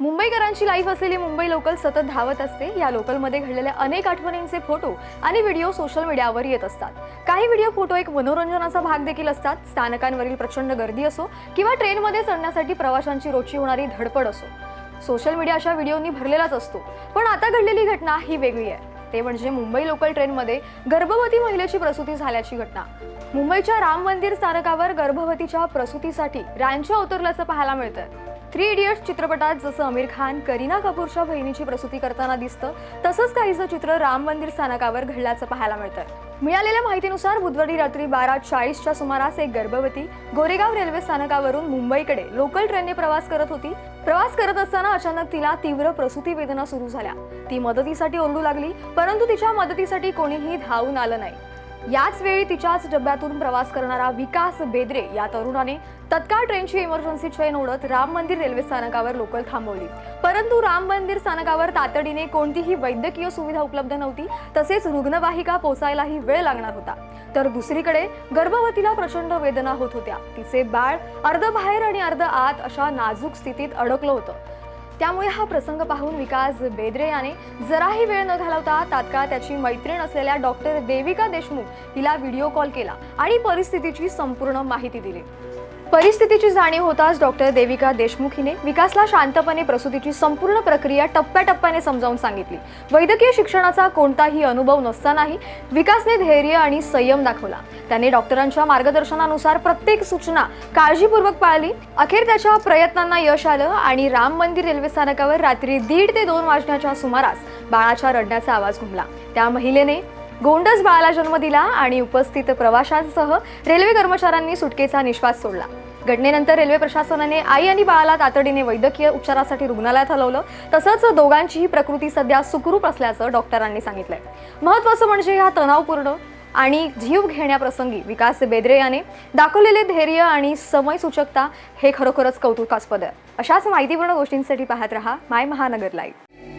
मुंबईकरांची life असलेली Mumbai local सतत धावत असते. या लोकलमध्ये घडलेल्या अनेक आठवणींचे फोटो आणि व्हिडिओ सोशल मीडियावर येत असतात. काही व्हिडिओ फोटो एक मनोरंजनाचा भाग देखील असतात. स्थानकांवरील प्रचंड गर्दी असो किंवा ट्रेनमध्ये चढण्यासाठी प्रवाशांची रोजची होणारी धडपड असो. सोशल मीडिया अशा व्हिडिओनी भरलेलाच असतो. पण आता घडलेली घटना ही वेगळी आहे. ते म्हणजे मुंबई लोकल ट्रेनमध्ये गर्भवती महिलेची प्रसूती झाल्याची घटना. मुंबईच्या राम मंदिर स्थानकावर गर्भवतीच्या प्रसूतीसाठी रॅनच्या उतरल्याचं पाहायला मिळतं थ्री इडियट्स चित्रपटात जसं आमिर खान करीना कपूरच्या बहिणीची प्रसूती करताना दिसतं तसंच काहीचं चित्र राम मंदिर स्थानकावर घडल्याचं पाहायला मिळतं मिळालेल्या माहितीनुसार बुधवारी रात्री बारा चाळीसच्या सुमारास एक गर्भवती गोरेगाव रेल्वे स्थानकावरून मुंबईकडे लोकल ट्रेनने प्रवास करत होती. प्रवास करत असताना अचानक तिला तीव्र प्रसूती वेदना सुरू झाल्या. ती मदतीसाठी ओरडू लागली परंतु तिच्या मदतीसाठी कोणीही धावून आलं नाही. याच वेळी तिच्याच डब्यातून प्रवास करणारा विकास बेद्रे या तरुणाने तत्काळ ट्रेनची इमर्जन्सी ट्रेन ओढत राम मंदिर रेल्वे स्थानकावर लोकल थांबवली. परंतु राम मंदिर स्थानकावर तातडीने कोणतीही वैद्यकीय सुविधा उपलब्ध नव्हती तसेच रुग्णवाहिका पोचायलाही वेळ लागणार होता. तर दुसरीकडे गर्भवतीला प्रचंड वेदना होत होत्या. तिचे बाळ अर्ध बाहेर आणि अर्ध आत अशा नाजूक स्थितीत अडकलं होतं. त्यामुळे हा प्रसंग पाहून विकास बेद्रे याने जराही वेळ न घालवता तात्काळ त्याची मैत्रीण असलेल्या डॉक्टर देविका देशमुख हिला व्हिडिओ कॉल केला आणि परिस्थितीची संपूर्ण माहिती दिली. परिस्थितीची जाणीव होताच डॉक्टर देविका देशमुख हिने विकासला शांतपणे प्रसूतीची संपूर्ण प्रक्रिया टप्प्याटप्प्याने समजावून सांगितली. वैद्यकीय शिक्षणाचा कोणताही अनुभव नसतानाही विकासने धैर्य आणि संयम दाखवला. त्याने डॉक्टरांच्या मार्गदर्शनानुसार प्रत्येक सूचना काळजीपूर्वक पाळली. अखेर त्याच्या प्रयत्नांना यश आलं आणि राम मंदिर रेल्वे स्थानकावर रात्री दीड ते दोन वाजण्याच्या सुमारास बाळाच्या रडण्याचा आवाज घुमला. त्या महिलेने गोंडस बाळाला जन्म दिला आणि उपस्थित प्रवाशांसह रेल्वे कर्मचाऱ्यांनी सुटकेचा निश्वास सोडला. घटनेनंतर रेल्वे प्रशासनाने आई आणि बाळाला तातडीने वैद्यकीय उपचारासाठी रुग्णालयात हलवलं. तसंच दोघांचीही प्रकृती सध्या सुखरूप असल्याचं डॉक्टरांनी सांगितलंय. महत्त्वाचं म्हणजे हा तणावपूर्ण आणि जीव घेण्याप्रसंगी विकास बेद्रे याने दाखवलेले धैर्य आणि समयसूचकता हे खरोखरच कौतुकास्पद आहे. अशाच माहितीपूर्ण गोष्टींसाठी पाहत रहा माय महानगर लाईव्ह